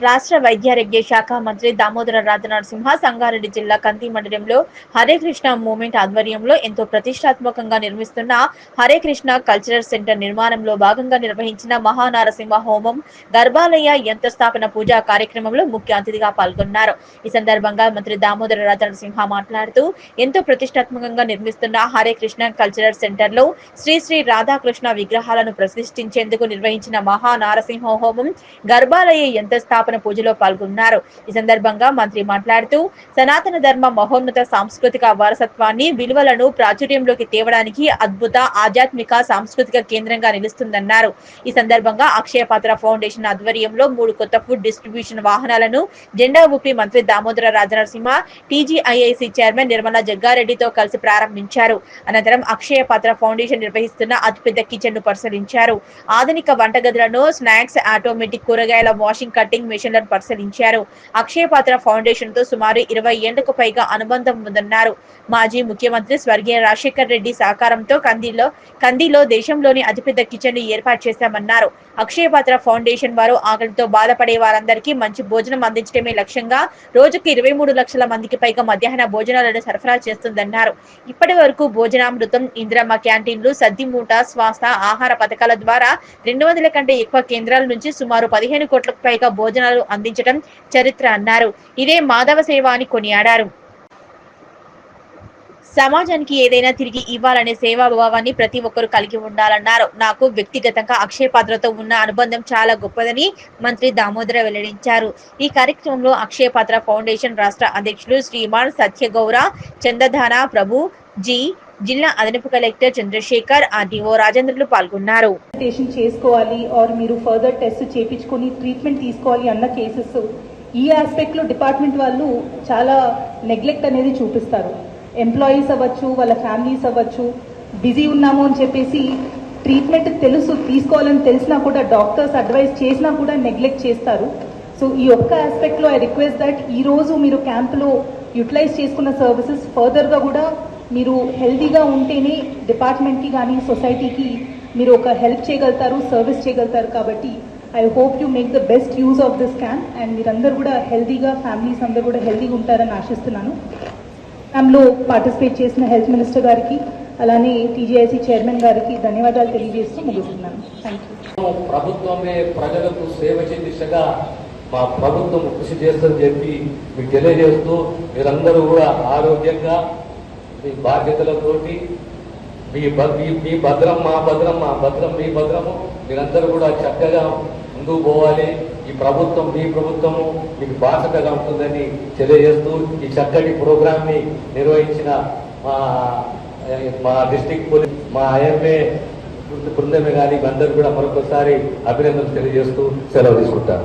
రాష్ట్ర వైద్యారోగ్య శాఖ మంత్రి దామోదర రాజనరసింహ సంగారెడ్డి జిల్లా కంది మండలంలో హరే కృష్ణ మూమెంట్ ఆధ్వర్యంలో ఎంతో ప్రతిష్టాత్మకంగా నిర్మిస్తున్న హరే కృష్ణ కల్చరల్ సెంటర్ నిర్మాణంలో భాగంగా నిర్వహించిన మహానారసింహ హోమం గర్భాలయ యంత్రస్థాపన పూజా కార్యక్రమంలో ముఖ్య అతిథిగా పాల్గొన్నారు. ఈ సందర్భంగా మంత్రి దామోదర రాజనరసింహ మాట్లాడుతూ ఎంతో ప్రతిష్టాత్మకంగా నిర్మిస్తున్న హరే కృష్ణ కల్చరల్ సెంటర్లో శ్రీ శ్రీ రాధాకృష్ణ విగ్రహాలను ప్రతిష్ఠించేందుకు నిర్వహించిన మహానారసింహ హోమం గర్భాలయ యంత్రస్థాపన స్థాపన పూజలో పాల్గొన్నారు. ఈ సందర్భంగా మంత్రి మాట్లాడుతూ సనాతన ధర్మ మహోన్నత సాంస్కృతిక వారసత్వాన్ని విలువలను ప్రాచుర్యంలోకి తేవడానికి అద్భుత ఆధ్యాత్మిక సాంస్కృతిక కేంద్రంగా నిలుస్తుందన్నారు. ఈ సందర్భంగా అక్షయ పాత్ర ఫౌండేషన్ ఆధ్వర్యంలో మూడు కొత్త ఫుడ్ డిస్ట్రిబ్యూషన్ వాహనాలను జెండా ఊపి మంత్రి దామోదర రాజనరసింహ టీజీఐఐసి చైర్మన్ నిర్మలా జగ్గారెడ్డితో కలిసి ప్రారంభించారు. అనంతరం అక్షయ పాత్ర ఫౌండేషన్ నిర్వహిస్తున్న అతిపెద్ద కిచెన్ను పరిశీలించారు. ఆధునిక వంటగదులను స్నాక్స్ ఆటోమేటిక్ కూరగాయల వాషింగ్ కటింగ్ మెషిన్లను పరిశీలించారు. అక్షయ పాత్ర ఫౌండేషన్తో సుమారు ఇరవై ఏళ్ళకు పైగా అనుబంధం ఉందన్నారు. మాజీ ముఖ్యమంత్రి స్వర్గీయ రాజశేఖర్ రెడ్డి సహకారంతో కందిలో కందిలో దేశంలోని అతిపెద్ద కిచెన్ను ఏర్పాటు చేశామన్నారు. అక్షయ పాత్ర ఫౌండేషన్ వారు ఆకలితో బాధపడే వారందరికీ మంచి భోజనం అందించడమే లక్ష్యంగా రోజుకు ఇరవై మూడు లక్షల మందికి పైగా మధ్యాహ్న భోజనాలను సరఫరా చేస్తుందన్నారు. ఇప్పటి వరకు భోజనామృతం ఇందిరమ్మ క్యాంటీన్లు సద్ది మూట శ్వాస ఆహార పథకాల ద్వారా రెండు వందల కంటే ఎక్కువ కేంద్రాల నుంచి సుమారు పదిహేను కోట్లకు పైగా భోజనాలు అందించడం చరిత్ర అన్నారు. ఇదే మాధవ సేవ అని కొనియాడారు. సమాజానికి ఏదైనా తిరిగి ఇవ్వాలనే సేవాభావాన్ని ప్రతి ఒక్కరూ కలిగి ఉండాలన్నారు. నాకు వ్యక్తిగతంగా అక్షయ పాత్రతో ఉన్న అనుబంధం చాలా గొప్పదని మంత్రి దామోదర వెల్లడించారు. ఈ కార్యక్రమంలో అక్షయ పాత్ర ఫౌండేషన్ రాష్ట్ర అధ్యక్షులు శ్రీమాన్ సత్యగౌర చందధాన ప్రభు జి. జిల్లా అదనపు కలెక్టర్ చంద్రశేఖర్ ఆర్డీఓ రాజేంద్రులు పాల్గొన్నారు. చేసుకోవాలి ఆర్ మీరు ఫర్దర్ టెస్ట్ చేయించుకొని ట్రీట్మెంట్ తీసుకోవాలి అన్న కేసెస్ ఈ ఆస్పెక్ట్లో డిపార్ట్మెంట్ వాళ్ళు చాలా నెగ్లెక్ట్ అనేది చూపిస్తారు. ఎంప్లాయీస్ అవ్వచ్చు వాళ్ళ ఫ్యామిలీస్ అవ్వచ్చు బిజీ ఉన్నాము అని చెప్పేసి ట్రీట్మెంట్ తెలుసు తీసుకోవాలని తెలిసినా కూడా డాక్టర్స్ అడ్వైస్ చేసినా కూడా నెగ్లెక్ట్ చేస్తారు. సో ఈ ఒక్క ఆస్పెక్ట్లో ఐ రిక్వెస్ట్ దట్ ఈరోజు మీరు క్యాంపులో యూటిలైజ్ చేసుకున్న సర్వీసెస్ ఫర్దర్గా కూడా మీరు హెల్తీగా ఉంటేనే డిపార్ట్మెంట్కి కానీ సొసైటీకి మీరు ఒక హెల్ప్ చేయగలుగుతారు సర్వీస్ చేయగలుగుతారు కాబట్టి I hope you make the best use of this camp and మీరందరూ కూడా హెల్తీగా ఫ్యామిలీస్ అందరూ కూడా హెల్తీగా ఉంటారని ఆశిస్తున్నాను. క్యాంప్లో పార్టిసిపేట్ చేసిన హెల్త్ మినిస్టర్ గారికి అలానే టీజీఐసీ చైర్మన్ గారికి ధన్యవాదాలు తెలియజేస్తూ ముగిస్తున్నాను. థ్యాంక్ యూ ప్రభుత్వమే ప్రజలకు సేవ దిశగా మా ప్రభుత్వం కృషి చేస్తుందని చెప్పి మీకు తెలియజేస్తూ మీరందరూ కూడా ఆరోగ్యంగా మీ బాధ్యతలతోటి మీ మీ మీ భద్రం మా భద్రం మా భద్రం మీ భద్రము మీరందరూ కూడా చక్కగా ముందుకు పోవాలి. ఈ ప్రభుత్వం మీ ప్రభుత్వము మీకు బాధ్యతగా ఉంటుందని తెలియజేస్తూ ఈ చక్కటి ప్రోగ్రాంని నిర్వహించిన మా మా డిస్టిక్ పోలీస్ మా ఐఎంఏ బృందమే కానీ అందరూ కూడా మరొకసారి అభినందనలు తెలియజేస్తూ సెలవు తీసుకుంటారు